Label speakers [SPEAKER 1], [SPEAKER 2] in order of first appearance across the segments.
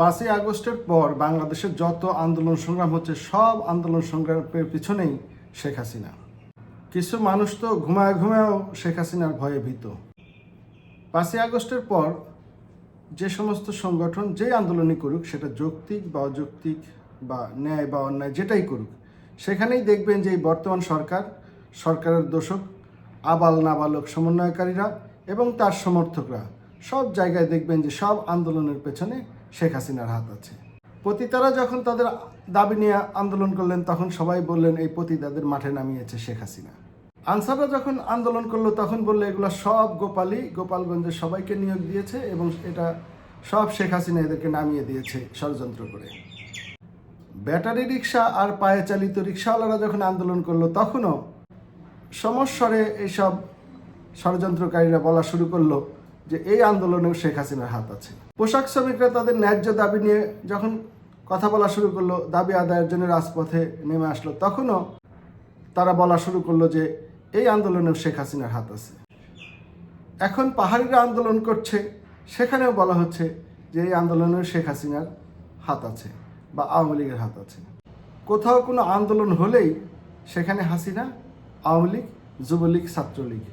[SPEAKER 1] পাঁচই আগস্টের পর বাংলাদেশের যত আন্দোলন সংগ্রাম হচ্ছে, সব আন্দোলন সংগ্রামের পিছনেই শেখ হাসিনা। কিছু মানুষ তো ঘুমায় ঘুমায়ও শেখ হাসিনার ভয়ে ভীত। পাঁচই আগস্টের পর যে সমস্ত সংগঠন যে আন্দোলনই করুক, সেটা যৌক্তিক বা অযৌক্তিক বা ন্যায় বা অন্যায় যেটাই করুক, সেখানেই দেখবেন যে এই বর্তমান সরকার, সরকারের দোষক আবাল নাবালক সমন্বয়কারীরা এবং তার সমর্থকরা সব জায়গায় দেখবেন যে সব আন্দোলনের পেছনে শেখ হাসিনার হাত আছে। পতিতারা যখন তাদের দাবি নিয়ে আন্দোলন করলেন, তখন সবাই বললেন, এই পতিতাদের মাঠে নামিয়েছে শেখ হাসিনা। আনসাররা যখন আন্দোলন করল, তখন বলল, এগুলো সব গোপালই। গোপালগঞ্জের সবাইকে নিয়োগ দিয়েছে এবং এটা সব শেখ হাসিনা এদেরকে নামিয়ে দিয়েছে ষড়যন্ত্র করে। ব্যাটারি রিক্সা আর পায়ে চালিত রিক্সাওয়ালারা যখন আন্দোলন করল, তখনও সমস্বরে এইসব ষড়যন্ত্রকারীরা বলা শুরু করল যে এই আন্দোলনেও শেখ হাসিনার হাত আছে। পোশাক শ্রমিকরা তাদের ন্যায্য দাবি নিয়ে যখন কথা বলা শুরু করল, দাবি আদায়ের জন্য রাজপথে নেমে আসলো, তখনও তারা বলা শুরু করল যে এই আন্দোলনেও শেখ হাসিনার হাত আছে। এখন পাহাড়িরা আন্দোলন করছে, সেখানেও বলা হচ্ছে যে এই আন্দোলনেও শেখ হাসিনার হাত আছে বা আওয়ামী লীগের হাত আছে। কোথাও কোনো আন্দোলন হলেই সেখানে হাসিনা, আওয়ামী লীগ, যুবলীগ, ছাত্রলীগ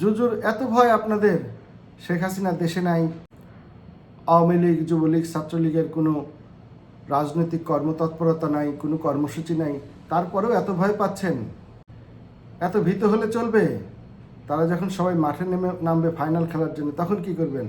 [SPEAKER 1] জুজুর এত ভয় আপনাদের? শেখ হাসিনা দেশে নাই। আওয়ামী লীগ, যুবলীগ, ছাত্রলীগের কোনো রাজনৈতিক কর্মতৎপরতা নাই, কোনো কর্মসূচি নাই। তারপরেও এত ভয় পাচ্ছেন? এত ভীত হলে চলবে? তারা যখন সবাই মাঠে নেমে নামবে ফাইনাল খেলার জন্য, তখন কি করবেন?